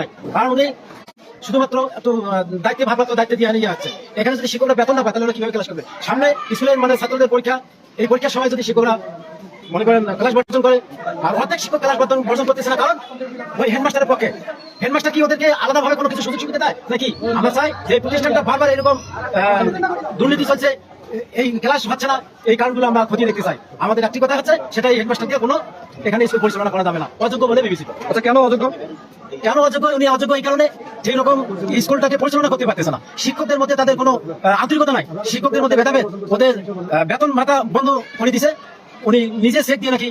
নাই। কারণ উনি শুধুমাত্র দিয়ে নিয়ে এখানে যদি শিক্ষকরা বেতন না পায়, তাহলে কীভাবে ক্লাস করবে? সামনে স্কুলের মানে ছাত্রদের পরীক্ষা, এই পরীক্ষার সময় যদি শিক্ষকরা, মনে করেন ক্লাস বর্জন করে, আর অর্ধেক শিক্ষক ক্লাস বর্জন করতেছে না, কারণ ওই হেডমাস্টারের পক্ষে। হেডমাস্টার কি ওদেরকে আলাদাভাবে কোনো কিছু সুযোগ সুবিধা দেয়? নাকি? আমরা চাই যে প্রতিষ্ঠানটা বারবার এরকম দুর্নীতি চলছে এই ক্লাস হচ্ছে না এই কারণগুলো আমরা খতিয়ে দেখতে চাই। আমাদের একটি কথা হচ্ছে সেটাই হেডমাস্টারকে কোনো এখানে স্কুল পরিচালনা করা যাবে না। অযোগ্য বলে বিবেচিত। আচ্ছা কেন অযোগ্য? কেন অযোগ্য? উনি অযোগ্য এই কারণে যে রকম স্কুলটাকে পরিচালনা করতে পারতেছে না। শিক্ষকদের মধ্যে তাদের কোনো আন্তরিকতা নাই। শিক্ষকদের মধ্যে ভেদাভেদ ওদের বেতন মাথা বন্ধ করে দিছে। উনি নিজে চেক দিয়ে নাকি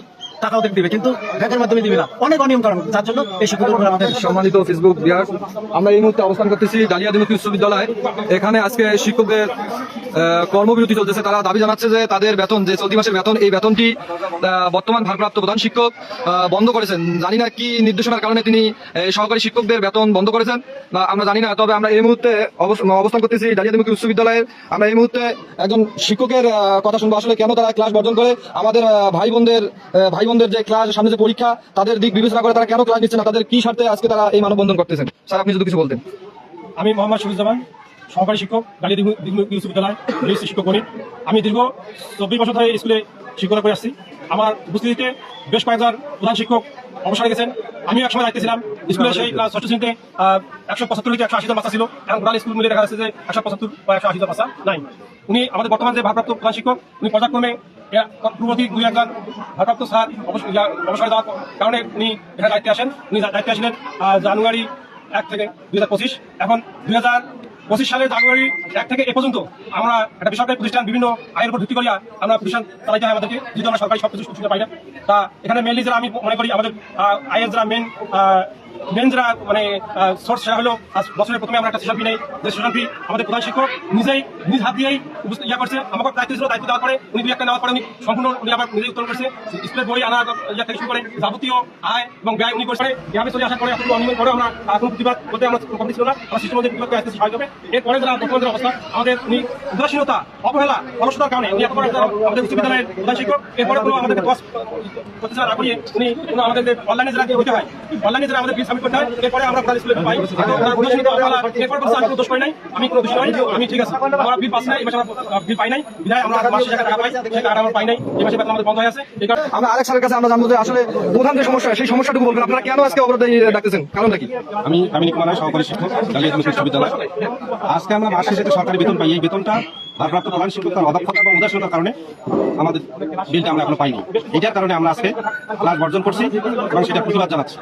টাকা দিবে, কিন্তু ব্যাংকের মাধ্যমে দিবে না। অনেক অনিয়ম কারণ, যার জন্য এই আমাদের সম্মানিত ফেসবুক ভিউয়ার্স আমরা এই মুহূর্তে অবস্থান করতেছি বিশ্ববিদ্যালয়। এখানে আজকে শিক্ষকদের কর্মবিরতি চলতেছে। তারা দাবি জানাচ্ছে যে তাদের বেতন, যে চলতি মাসের বেতন, এই বেতনটি বর্তমান ভারপ্রাপ্ত প্রধান শিক্ষক বন্ধ করেছেন। জানি না কি নির্দেশনার কারণে তিনি সহকারী শিক্ষকদের বেতন বন্ধ করেছেন, বা আমরা জানি না, তবে আমরা এই মুহূর্তে অবস- অবস্থান করতেছি ডালিয়া দিমুখী বিশ্ববিদ্যালয়ের আমরা এই মুহূর্তে একজন শিক্ষকের কথা শুনব। আসলে কেন তারা ক্লাস বর্জন করে? আমাদের ভাই বোনদের ভাই বোনদের যে ক্লাস সামনে যে পরীক্ষা, তাদের দিক বিবেচনা করে তারা কেন ক্লাস নিচ্ছে না? তাদের কি স্বার্থে আজকে তারা এই মানববন্ধন করতেছেন? স্যার, আপনি যদি কিছু বলতেন। আমি মোহাম্মদ শফিজুজ্জামান সহকারী শিক্ষক গালিয়া বিশ্ববিদ্যালয় শিক্ষক করি আমি দীর্ঘ চব্বিশ বছর ধরে স্কুলে শিক্ষকতা করে আসছি। আমার উপস্থিতিতে বেশ কয়েকজন প্রধান শিক্ষক অবসরে গেছেন। আমি এক সময় দায়িত্বে স্কুলে সেই ক্লাস ষষ্ঠ শ্রেণীতে একশো পঁচাত্তর থেকে একশো আশি জন বাচ্চা ছিল। এখন গোড়াল স্কুল মিলে দেখা যাচ্ছে যে একশো পঁচাত্তর বা একশো আশি জন বাচ্চা নাই। উনি আমাদের বর্তমান যে ভারপ্রাপ্ত প্রধান শিক্ষক, উনি পর্যায়ক্রমে পূর্ববর্তী দুই একজন ভারপ্রাপ্ত স্যার অবস- অবসরে কারণে উনি এখানে দায়িত্বে আসেন। উনি দায়িত্বে আসলেন জানুয়ারি এক থেকে দুই হাজার পঁচিশ। এখন দুই পঁচিশ সালের জানুয়ারি এক থেকে এ পর্যন্ত আমরা একটা বেসরকারি প্রতিষ্ঠান বিভিন্ন আয়ের উপর ভিত্তি করিয়া আমরা প্রতিষ্ঠান চালাইতে হয় আমাদেরকে, যেহেতু আমরা সরকারি সব কিছু সুবিধা পাই না। তা এখানে মেনলি যারা আমি মনে করি, আমাদের আয়ের যারা মেন মেন মানে সোর্স হলো বছরের প্রথমে আমরা একটা সেশন ফি নেই। যে সেশন ফি আমাদের প্রধান শিক্ষক নিজেই, নিজ হাত দিয়েই ইয়া করছে। আমাকে দায়িত্ব ছিল দায়িত্ব দেওয়ার পরে উনি দুই একটা নেওয়ার পরে উনি সম্পূর্ণ উনি আবার নিজেই উত্তোলন করছে। স্কুলের বই আনা ইয়া থেকে শুরু করে যাবতীয় আয় এবং ব্যয় উনি করছে। এভাবে চলে আসার পরে এখন অনিয়ম করে আমরা কোনো প্রতিবাদ করতে আমরা কমিটি ছিল না। আমরা সিস্টেম মধ্যে প্রতিবাদ করে আসতেছি স্বাভাবিকভাবে এরপরে যারা বর্তমান যারা অবস্থা আমাদের উনি উদাসীনতা, অবহেলা, অলসতার কারণে উনি বড় আমাদের বিশ্ববিদ্যালয়ের প্রধান শিক্ষক, এরপরে কোনো আমাদেরকে দশ প্রতিষ্ঠান না করিয়ে উনি আমাদের অনলাইনে যারা হতে হয়, অনলাইনে যারা আমাদের সাবমিট করতে হয় এরপরে আমরা স্কুলে পাই। এরপর বলছে আমি কোনো দোষ পাই নাই? আমি কোনো দোষী নই। আমি ঠিক আছে। আমরা বিল পাস নাই এই মাসে আমরা বিল পাই নাই। বিধায় আমরা মাসে টাকা পাই সেই টাকা আমরা পাই নাই। এই মাসে বেতন আমাদের বন্ধ হয়ে আছে। এই কারণে আমরা আরেক স্যারের কাছে আমরা জানব যে আসলে প্রধান যে সমস্যা সেই সমস্যাটুকু বলবেন। আপনারা কেন আজকে অবরোধ ডাকতেছেন? কারণটা কি? আমি আমি কুমার সহকারী শিক্ষক জালিয়াত বিশ্ববিদ্যালয় আজকে আমরা মাসে যেটা সরকারি বেতন পাই এই বেতনটা ভারপ্রাপ্ত প্রধান শিক্ষক অদক্ষতা এবং উদাসীনতার কারণে আমাদের বিলটা আমরা এখনও পাইনি। এটার কারণে আমরা আজকে ক্লাস বর্জন করছি এবং সেটা প্রতিবাদ জানাচ্ছি।